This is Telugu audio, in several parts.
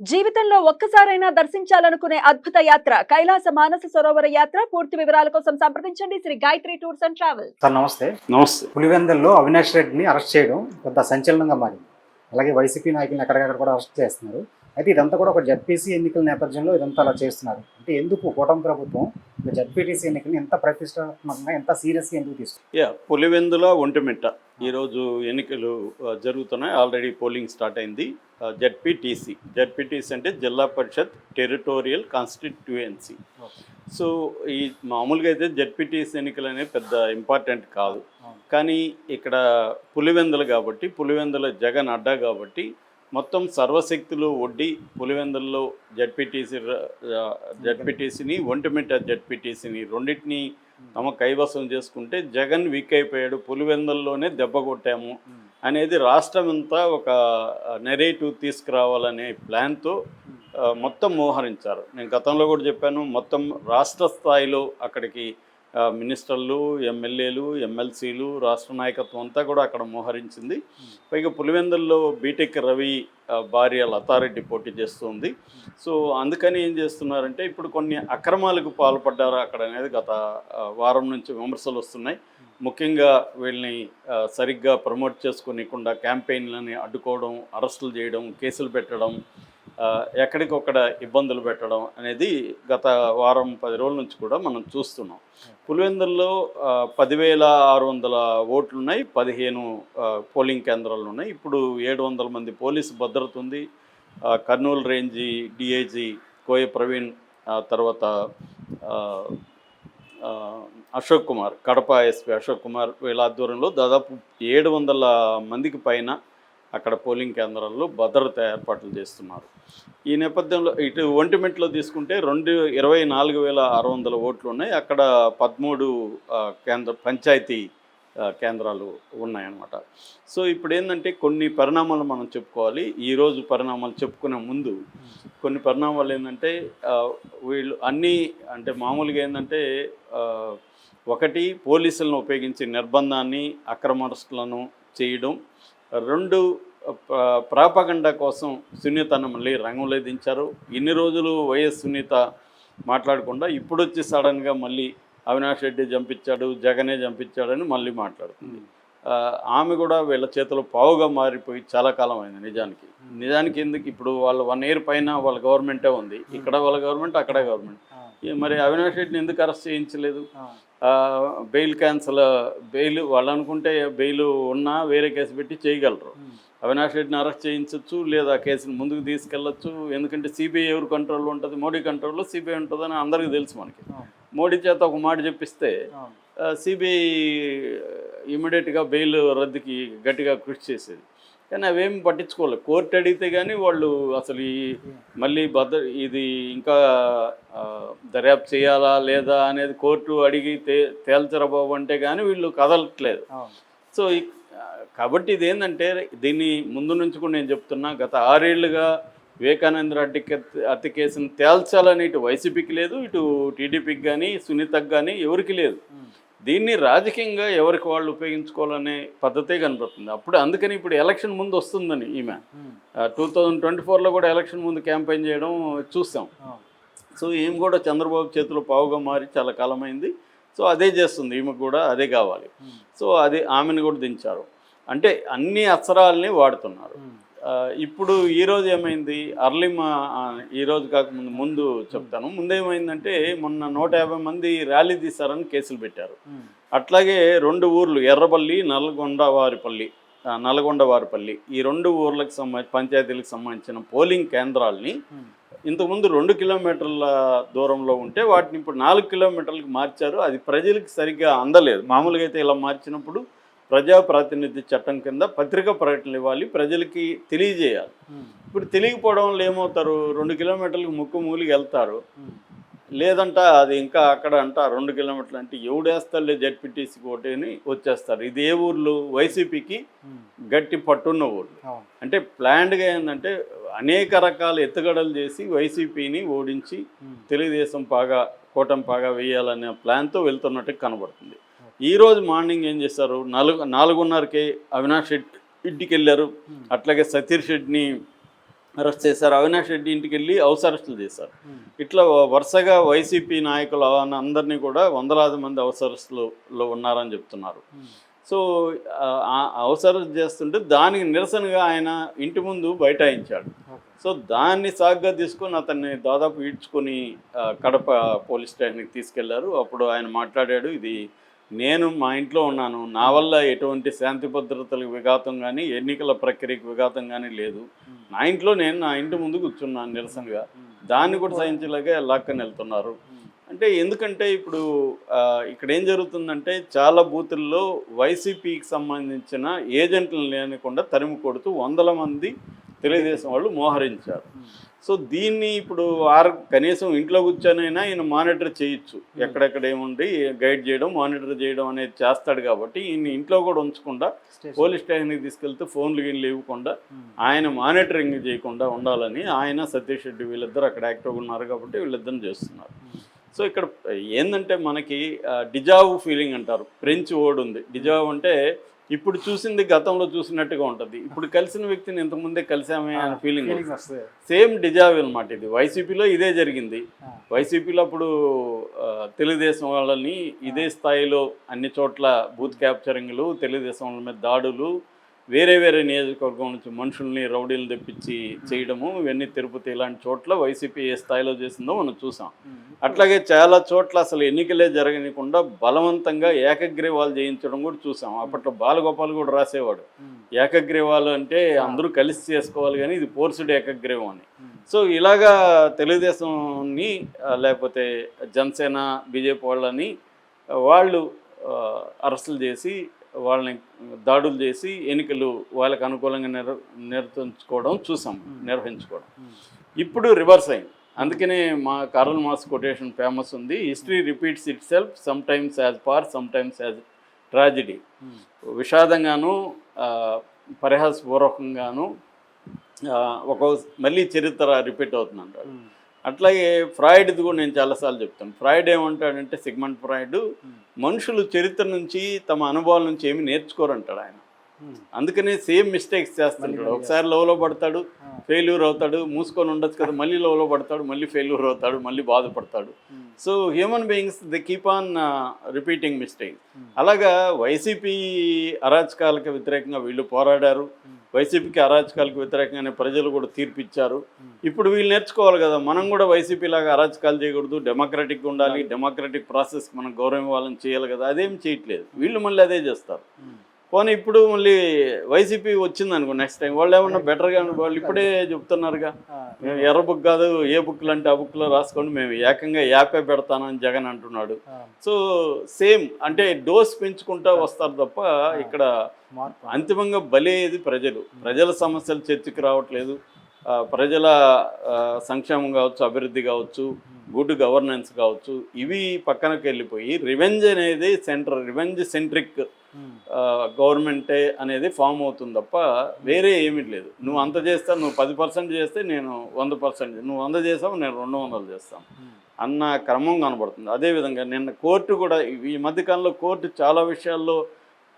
జీవితంలో ఒక్కసారైనా దర్శించాలనుకునే అద్భుత యాత్ర కైలాస మానస సరోవర యాత్ర. పూర్తి వివరాల కోసం సంప్రదించండి. Sri Gayatri tours and travel sir నమస్తే. నమస్తే. పులివెందల్లో అవినాష్ రెడ్డిని అరెస్ట్ చేయడం పెద్ద సంచలనంగా మారింది. అలాగే వైసీపీ నాయకులను ఎక్కడికక్కడ కూడా అరెస్ట్ చేస్తున్నారు. అయితే ఇదంతా కూడా ఒక జడ్పీసీ ఎన్నికల నేపథ్యంలో ఇదంతా అలా చేస్తున్నారు. అంటే ఎందుకు కూటమి ప్రభుత్వం ఈ జడ్పీటీసీ ఎన్నికల్ని ఎంత ప్రతిష్టాత్మకంగా ఎంత సీరియస్గా ఎందుకు తీసుకుంది? యా పులివెందుల ఒంటిమిట్ట. ఈరోజు ఎన్నికలు జరుగుతున్నాయి. ఆల్రెడీ పోలింగ్ స్టార్ట్ అయింది. జెడ్పీటీసీ. జెడ్పీటీసీ అంటే జిల్లా పరిషత్ టెరిటోరియల్ కాన్స్టిట్యుయెన్సీ. సో ఈ మామూలుగా అయితే జెడ్పీటీసీ ఎన్నికలు అనేవి పెద్ద ఇంపార్టెంట్ కాదు. కానీ ఇక్కడ పులివెందులు కాబట్టి పులివెందుల జగన్ అడ్డా కాబట్టి మొత్తం సర్వశక్తులు ఒడ్డి పులివెందుల్లో జడ్పీటీసీ జడ్పీటీసీని ఒంటిమిట్ట జడ్పీటీసీని రెండింటిని తమ కైవసం చేసుకుంటే జగన్ వీక్ అయిపోయాడు. పులివెందుల్లోనే దెబ్బ కొట్టాము. అనేది రాష్ట్రం అంతా ఒక నెరేటివ్ తీసుకురావాలనే ప్లాన్తో మొత్తం మోహరించారు. నేను గతంలో కూడా చెప్పాను మొత్తం రాష్ట్ర స్థాయిలో అక్కడికి మినిస్టర్లు ఎమ్మెల్యేలు ఎమ్మెల్సీలు రాష్ట్ర నాయకత్వం అంతా కూడా అక్కడ మోహరించింది. పైగా పులివెందుల్లో బీటెక్ రవి భార్య లతారెడ్డి పోటీ చేస్తుంది. సో అందుకని ఏం చేస్తున్నారంటే ఇప్పుడు కొన్ని అక్రమాలకు పాల్పడ్డారు అక్కడ అనేది గత వారం నుంచి విమర్శలు వస్తున్నాయి. ముఖ్యంగా వీళ్ళని సరిగ్గా ప్రమోట్ చేసుకోనికుండా క్యాంపెయిన్లని అడ్డుకోవడం అరెస్టులు చేయడం కేసులు పెట్టడం ఎక్కడికొక్కడ ఇబ్బందులు పెట్టడం అనేది గత వారం పది రోజుల నుంచి కూడా మనం చూస్తున్నాం. పులివెందుల్లో పదివేల ఆరు వందల ఓట్లు ఉన్నాయి పదిహేను పోలింగ్ కేంద్రాలు ఉన్నాయి. ఇప్పుడు ఏడు వందల మంది పోలీసు భద్రత ఉంది. కర్నూలు రేంజి డిఐజీ కోయ ప్రవీణ్ తర్వాత అశోక్ కుమార్ కడప ఎస్పీ అశోక్ కుమార్ వీళ్ళ ఆధ్వర్యంలో దాదాపు ఏడు వందల మందికి పైన అక్కడ పోలింగ్ కేంద్రాల్లో భద్రత ఏర్పాట్లు చేస్తున్నారు. ఈ నేపథ్యంలో ఇటు ఒంటిమిట్లో తీసుకుంటే రెండు ఇరవై నాలుగు వేల ఆరు వందల ఓట్లు ఉన్నాయి. అక్కడ పదమూడు కేంద్ర పంచాయతీ కేంద్రాలు ఉన్నాయన్నమాట. సో ఇప్పుడు ఏంటంటే కొన్ని పరిణామాలు మనం చెప్పుకోవాలి. ఈరోజు పరిణామాలు చెప్పుకునే ముందు కొన్ని పరిణామాలు ఏంటంటే వీళ్ళు అన్నీ అంటే మామూలుగా ఏంటంటే ఒకటి పోలీసులను ఉపయోగించి నిర్బంధాన్ని అక్రమరస్తులను చేయడం. రెండు ప్ర- ప్రాపగండా కోసం సునీతను మళ్ళీ రంగంలో దించారు. ఇన్ని రోజులు వైఎస్ సునీత మాట్లాడకుండా ఇప్పుడు వచ్చి సడన్గా మళ్ళీ అవినాష్ రెడ్డి చంపించాడు జగనే చంపించాడని మళ్ళీ మాట్లాడుతుంది. ఆమె కూడా వీళ్ళ చేతిలో పావుగా మారిపోయి చాలా కాలం అయింది నిజానికి. నిజానికి ఎందుకు? ఇప్పుడు వాళ్ళ వన్ ఇయర్ పైన వాళ్ళ గవర్నమెంటే ఉంది. ఇక్కడ వాళ్ళ గవర్నమెంట్ అక్కడ గవర్నమెంట్. మరి అవినాష్ రెడ్డిని ఎందుకు అరెస్ట్ చేయించలేదు? బెయిల్ క్యాన్సల్ బెయిల్ వాళ్ళు అనుకుంటే బెయిల్ ఉన్నా వేరే కేసు పెట్టి చేయగలరు. అవినాష్ రెడ్డిని అరెస్ట్ చేయించవచ్చు లేదా కేసుని ముందుకు తీసుకెళ్ళచ్చు. ఎందుకంటే సిబిఐ ఎవరు కంట్రోల్లో ఉంటుంది? మోడీ కంట్రోల్లో సిబిఐ ఉంటుందని అందరికీ తెలుసు మనకి. మోడీ చేత ఒక మాట చెప్పిస్తే సిబిఐ ఇమీడియట్గా బెయిల్ రద్దుకి గట్టిగా కృషి చేసేది. కానీ అవేం పట్టించుకోలేదు. కోర్టు అడిగితే కానీ వాళ్ళు అసలు ఈ మళ్ళీ భద్ర ఇది ఇంకా దర్యాప్తు చేయాలా లేదా అనేది కోర్టు అడిగి తే తేల్చరా బాబు అంటే కానీ వీళ్ళు కదలట్లేదు. సో కాబట్టి ఇది ఏంటంటే దీన్ని ముందు నుంచి కూడా నేను చెప్తున్నా గత ఆరేళ్ళుగా వివేకానంద రెడ్డి హత్య కేసును తేల్చాలని ఇటు వైసీపీకి లేదు ఇటు టీడీపీకి కానీ సునీతకు కానీ ఎవరికి లేదు. దీన్ని రాజకీయంగా ఎవరికి వాళ్ళు ఉపయోగించుకోవాలనే పద్ధతే కనబడుతుంది అప్పుడు అందుకని ఇప్పుడు ఎలక్షన్ ముందు వస్తుందని ఈమె. టూ థౌజండ్ ట్వంటీ ఫోర్లో కూడా ఎలక్షన్ ముందు క్యాంపెయిన్ చేయడం చూసాం. సో ఈమె కూడా చంద్రబాబు చేతిలో పావుగా మారి చాలా కాలమైంది. సో అదే చేస్తుంది. ఈమెకు కూడా అదే కావాలి. సో అది ఆమెను కూడా దించారు. అంటే అన్ని అస్త్రాలని వాడుతున్నారు. ఇప్పుడు ఈరోజు ఏమైంది? అర్లీ మా ఈరోజు కాకముందు ముందు చెప్తాను. ముందేమైందంటే మొన్న నూట యాభై మంది ర్యాలీ తీశారని కేసులు పెట్టారు. అట్లాగే రెండు ఊర్లు ఎర్రబల్లి నల్గొండ వారిపల్లి నల్గొండ వారిపల్లి ఈ రెండు ఊర్లకు సంబంధించి పంచాయతీలకు సంబంధించిన పోలింగ్ కేంద్రాలని ఇంతకుముందు రెండు కిలోమీటర్ల దూరంలో ఉంటే వాటిని ఇప్పుడు నాలుగు కిలోమీటర్లకు మార్చారు. అది ప్రజలకు సరిగ్గా అందలేదు. మామూలుగా అయితే ఇలా మార్చినప్పుడు ప్రజాప్రాతినిధ్య చట్టం కింద పత్రికా ప్రకటనలు ఇవ్వాలి ప్రజలకి తెలియజేయాలి. ఇప్పుడు తెలియకపోవడం వల్ల ఏమవుతారు? రెండు కిలోమీటర్లకు ముక్కు మూలికి వెళ్తారు. లేదంట అది ఇంకా అక్కడ అంట రెండు కిలోమీటర్లు అంటే ఎవడేస్తారులే జడ్పీటీసీకి ఓటేని వచ్చేస్తారు. ఇది ఏ ఊర్లు? వైసీపీకి గట్టి పట్టున్న ఊర్లు అంటే ప్లాన్డ్గా ఏంటంటే అనేక రకాల ఎత్తుగడలు చేసి వైసీపీని ఓడించి తెలుగుదేశం పాగా కూటమి పాగా వేయాలనే ప్లాన్తో వెళ్తున్నట్టు కనబడుతుంది. ఈ రోజు మార్నింగ్ ఏం చేశారు నాలుగు నాలుగున్నరకే అవినాష్ రెడ్డి ఇంటికి వెళ్ళారు అట్లాగే సతీష్ రెడ్డిని అరెస్ట్ చేశారు. అవినాష్ రెడ్డి ఇంటికి వెళ్ళి హౌస్ అరెస్టులు చేశారు. ఇట్లా వరుసగా వైసీపీ నాయకులు అందరినీ కూడా వందలాది మంది హౌస్ అరెస్టులో ఉన్నారని చెప్తున్నారు. సో అరెస్ట్ చేస్తుంటే దానికి నిరసనగా ఆయన ఇంటి ముందు బైఠాయించాడు. సో దాన్ని సాగ్గా తీసుకొని అతన్ని దాదాపు ఈడ్చుకొని కడప పోలీస్ స్టేషన్కి తీసుకెళ్ళారు. అప్పుడు ఆయన మాట్లాడాడు ఇది నేను మా ఇంట్లో ఉన్నాను. నా వల్ల ఎటువంటి శాంతి భద్రతలకు విఘాతం కానీ ఎన్నికల ప్రక్రియకు విఘాతం కానీ లేదు. నా ఇంట్లో నేను నా ఇంటి ముందు కూర్చున్నాను నిరసనగా. దాన్ని కూడా సహించలేక లాక్కని వెళ్తున్నారు. అంటే ఎందుకంటే ఇప్పుడు ఇక్కడ ఏం జరుగుతుందంటే చాలా బూతుల్లో వైసీపీకి సంబంధించిన ఏజెంట్లు లేనికుండా తరిమి కొడుతూ వందల మంది తెలుగుదేశం వాళ్ళు మోహరించారు. సో దీన్ని ఇప్పుడు ఆర్ కనీసం ఇంట్లో కూర్చొనైనా ఈయన మానిటర్ చేయొచ్చు. ఎక్కడెక్కడ ఏముండి గైడ్ చేయడం మానిటర్ చేయడం అనేది చేస్తాడు కాబట్టి ఈయన ఇంట్లో కూడా ఉంచకుండా పోలీస్ స్టేషన్కి తీసుకెళ్తే ఫోన్లు గిన్లు ఇవ్వకుండా ఆయన మానిటరింగ్ చేయకుండా ఉండాలని ఆయన సతీష్ రెడ్డి వీళ్ళిద్దరు అక్కడ యాక్టివ్గా ఉన్నారు కాబట్టి వీళ్ళిద్దరు చేస్తున్నారు. సో ఇక్కడ ఏంటంటే మనకి డిజావు ఫీలింగ్ అంటారు. ఫ్రెంచ్ వర్డ్ ఉంది. డిజావు అంటే ఇప్పుడు చూసింది గతంలో చూసినట్టుగా ఉంటుంది. ఇప్పుడు కలిసిన వ్యక్తిని ఇంతకుముందే కలిసామే అనే ఫీలింగ్ సేమ్ డిజావ్ అనమాట ఇది. వైసీపీలో ఇదే జరిగింది. వైసీపీలో అప్పుడు తెలుగుదేశం వాళ్ళని ఇదే స్థాయిలో అన్ని చోట్ల బూత్ క్యాప్చరింగ్లు తెలుగుదేశం వాళ్ళ మీద దాడులు వేరే వేరే నియోజకవర్గం నుంచి మనుషుల్ని రౌడీలు తెప్పించి చేయడము ఇవన్నీ తిరుపతి ఇలాంటి చోట్ల వైసీపీ ఏ స్థాయిలో చేసిందో మనం చూసాం. అట్లాగే చాలా చోట్ల అసలు ఎన్నికలే జరగనికుండా బలవంతంగా ఏకగ్రీవాలు చేయించడం కూడా చూసాం. అప్పట్లో బాలగోపాల్ కూడా రాసేవాడు. ఏకగ్రీవాలు అంటే అందరూ కలిసి చేసుకోవాలి కానీ ఇది పోర్సుడు ఏకగ్రీవం అని. సో ఇలాగా తెలుగుదేశంని లేకపోతే జనసేన బీజేపీ వాళ్ళని వాళ్ళు అరెస్టులు చేసి వాళ్ళని దాడులు చేసి ఎన్నికలు వాళ్ళకి అనుకూలంగా నిర్ నిర్వహించుకోవడం చూసాం నిర్వహించుకోవడం. ఇప్పుడు రివర్స్ అయింది. అందుకనే మా కార్ల్ మాస్ కొటేషన్ ఫేమస్ ఉంది. History repeats itself sometimes as farce sometimes as tragedy. విషాదంగాను పరిహాసపూర్వకంగాను ఒక మళ్ళీ చరిత్ర రిపీట్ అవుతుంది అంటాడు అట్లాగే ఫ్రాయిడ్ది కూడా నేను చాలాసార్లు చెప్తాను. ఫ్రాయిడ్ ఏమంటాడంటే సిగ్మంట్ ఫ్రాయిడ్. మనుషులు చరిత్ర నుంచి తమ అనుభవాల నుంచి ఏమి నేర్చుకోరంటాడు ఆయన. అందుకనే సేమ్ మిస్టేక్స్ చేస్తుంటాడు. ఒకసారి లోలో పడతాడు ఫెయిల్యూర్ అవుతాడు మూసుకొని ఉండొచ్చు కదా మళ్ళీ లోలో పడతాడు మళ్ళీ ఫెయిల్యూర్ అవుతాడు మళ్ళీ బాధపడతాడు. So human beings the keep on repeating mistake. అలాగా వైసీపీ అరాచకాలకు వ్యతిరేకంగా వీళ్ళు పోరాడారు. వైసీపీకి అరాచకాలకు వ్యతిరేకంగానే ప్రజలు కూడా తీర్పిచ్చారు. ఇప్పుడు వీళ్ళు నేర్చుకోవాలి కదా మనం కూడా వైసీపీ లాగా అరాచకాలు చేయకూడదు డెమోక్రటిక్గా ఉండాలి డెమోక్రటిక్ ప్రాసెస్ మనం గౌరవం ఇవ్వాలని చేయాలి కదా అదేం చేయట్లేదు. వీళ్ళు మళ్ళీ అదే చేస్తారు. పోనీ ఇప్పుడు మళ్ళీ వైసీపీ వచ్చింది అనుకో నెక్స్ట్ టైం వాళ్ళు ఏమన్నా బెటర్గా వాళ్ళు ఇప్పుడే చెప్తున్నారుగా. మేము ఎర్ర బుక్ కాదు ఏ బుక్లు అంటే ఆ బుక్లో రాసుకోండి మేము ఏకంగా యాపే పెడతానని జగన్ అంటున్నాడు. సో సేమ్ అంటే డోస్ పెంచుకుంటా వస్తారు తప్ప ఇక్కడ అంతిమంగా బలేది ప్రజలు. ప్రజల సమస్యలు చర్చకి రావట్లేదు. ప్రజల సంక్షేమం కావచ్చు అభివృద్ధి కావచ్చు గుడ్ గవర్నెన్స్ కావచ్చు ఇవి పక్కనకి వెళ్ళిపోయి రివెంజ్ అనేది సెంటర్ రివెంజ్ సెంట్రిక్ గవర్నమెంటే అనేది ఫామ్ అవుతుంది తప్ప వేరే ఏమీ లేదు. నువ్వు అంత చేస్తా నువ్వు పది పర్సెంట్ చేస్తే నేను వంద పర్సెంట్ నువ్వు వంద చేసావు నేను రెండు వందలు చేస్తాను అన్న క్రమం కనబడుతుంది. అదేవిధంగా నిన్న కోర్టు కూడా ఈ మధ్యకాలంలో కోర్టు చాలా విషయాల్లో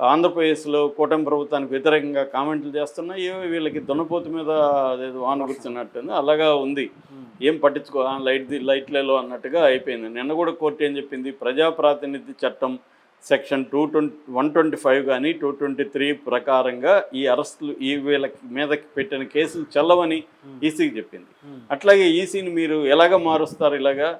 ఆంధ్రప్రదేశ్లో కూటమి ప్రభుత్వానికి వ్యతిరేకంగా కామెంట్లు చేస్తున్నాయి. వీళ్ళకి దున్నపోతు మీద అదేదో వాన కూర్చున్నట్టుంది అలాగా ఉంది. ఏం పట్టించుకో లైట్ లైట్లలో అన్నట్టుగా అయిపోయింది. నిన్న కూడా కోర్టు ఏం చెప్పింది? ప్రజా ప్రాతినిధ్య చట్టం section two twenty one twenty five కానీ టూ ట్వంటీ త్రీ ప్రకారంగా ఈ అరెస్టులు ఈ వీళ్ళకి మీదకి పెట్టిన కేసులు చెల్లవని ఈసీకి చెప్పింది. అట్లాగే ఈసీని మీరు ఎలాగ మారుస్తారు ఇలాగా?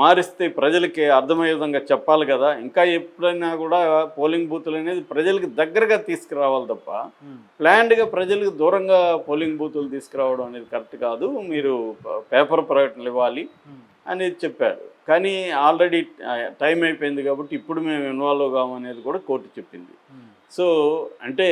మారిస్తే ప్రజలకి అర్థమయ్యే విధంగా చెప్పాలి కదా. ఇంకా ఎప్పుడైనా కూడా పోలింగ్ బూతులు అనేది ప్రజలకి దగ్గరగా తీసుకురావాలి తప్ప ప్లాన్డ్గా ప్రజలకు దూరంగా పోలింగ్ బూతులు తీసుకురావడం అనేది కరెక్ట్ కాదు. మీరు పేపర్ ప్రకటనలు ఇవ్వాలి అనేది చెప్పారు. కానీ ఆల్రెడీ టైం అయిపోయింది కాబట్టి ఇప్పుడు మేము ఇన్వాల్వ్ కామనేది కూడా కోర్టు చెప్పింది. సో అంటే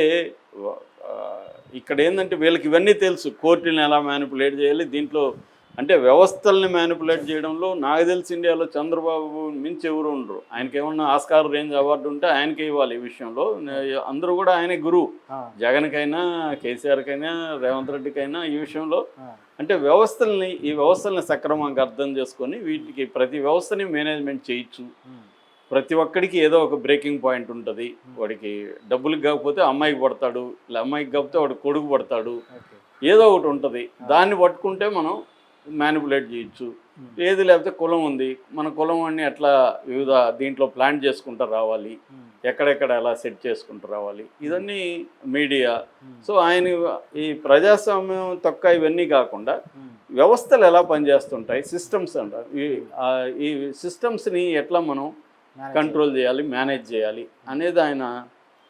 ఇక్కడ ఏంటంటే వీళ్ళకి ఇవన్నీ తెలుసు. కోర్టుని ఎలా మ్యానిపులేట్ చేయాలి దీంట్లో అంటే వ్యవస్థల్ని మ్యానిపులేట్ చేయడంలో నాకు తెలిసి ఇండియాలో చంద్రబాబు మించి ఎవరు ఉండరు. ఆయనకి ఏమన్నా ఆస్కార్ రేంజ్ అవార్డు ఉంటే ఆయనకే ఇవ్వాలి ఈ విషయంలో. నే- అందరూ కూడా ఆయన గురువు. జగన్కైనా కేసీఆర్కైనా రేవంత్ రెడ్డికైనా ఈ విషయంలో అంటే వ్యవస్థల్ని ఈ వ్యవస్థల్ని సక్రమంగా అర్థం చేసుకొని వీటికి ప్రతి వ్యవస్థని మేనేజ్మెంట్ చేయొచ్చు. ప్రతి ఒక్కడికి ఏదో ఒక బ్రేకింగ్ పాయింట్ ఉంటుంది. వాడికి డబ్బులు కాకపోతే అమ్మాయికి పడతాడు అమ్మాయికి కాకపోతే వాడు కొడుకు పడతాడు. ఏదో ఒకటి ఉంటుంది. దాన్ని పట్టుకుంటే మనం మ్యానిపులేట్ చేయొచ్చు. ఏది లేకపోతే కులం ఉంది. మన కులం అన్ని ఎట్లా వివిధ దీంట్లో ప్లాన్ చేసుకుంటూ రావాలి. ఎక్కడెక్కడ ఎలా సెట్ చేసుకుంటూ రావాలి? ఇవన్నీ మీడియా. సో ఆయన ఈ ప్రజాస్వామ్యం తొక్క ఇవన్నీ కాకుండా వ్యవస్థలు ఎలా పనిచేస్తుంటాయి సిస్టమ్స్ అంటారు ఈ సిస్టమ్స్ని ఎట్లా మనం కంట్రోల్ చేయాలి. మేనేజ్ చేయాలి అనేది ఆయన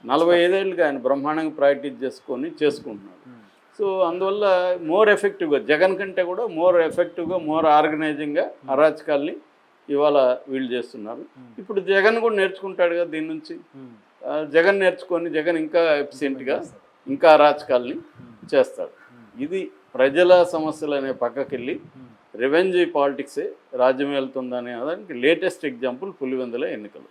నలభై ఐదేళ్ళుగా ఆయన బ్రహ్మాండంగా ప్రాక్టీస్ చేసుకొని చేసుకుంటున్నాడు. సో అందువల్ల మోర్ ఎఫెక్టివ్గా జగన్ కంటే కూడా మోర్ ఎఫెక్టివ్గా మోర్ ఆర్గనైజింగ్గా అరాచకాల్ని ఇవాళ వీళ్ళు చేస్తున్నారు. ఇప్పుడు జగన్ కూడా నేర్చుకుంటాడు కదా దీని నుంచి. జగన్ నేర్చుకొని జగన్ ఇంకా ఎఫిషియెంట్గా ఇంకా అరాచకాల్ని చేస్తాడు. ఇది ప్రజల సమస్యలు అనే పక్కకెళ్ళి రెవెన్యూ పాలిటిక్సే రాజ్యం వెళ్తుందనే దానికి లేటెస్ట్ ఎగ్జాంపుల్ పులివెందుల ఎన్నికలు.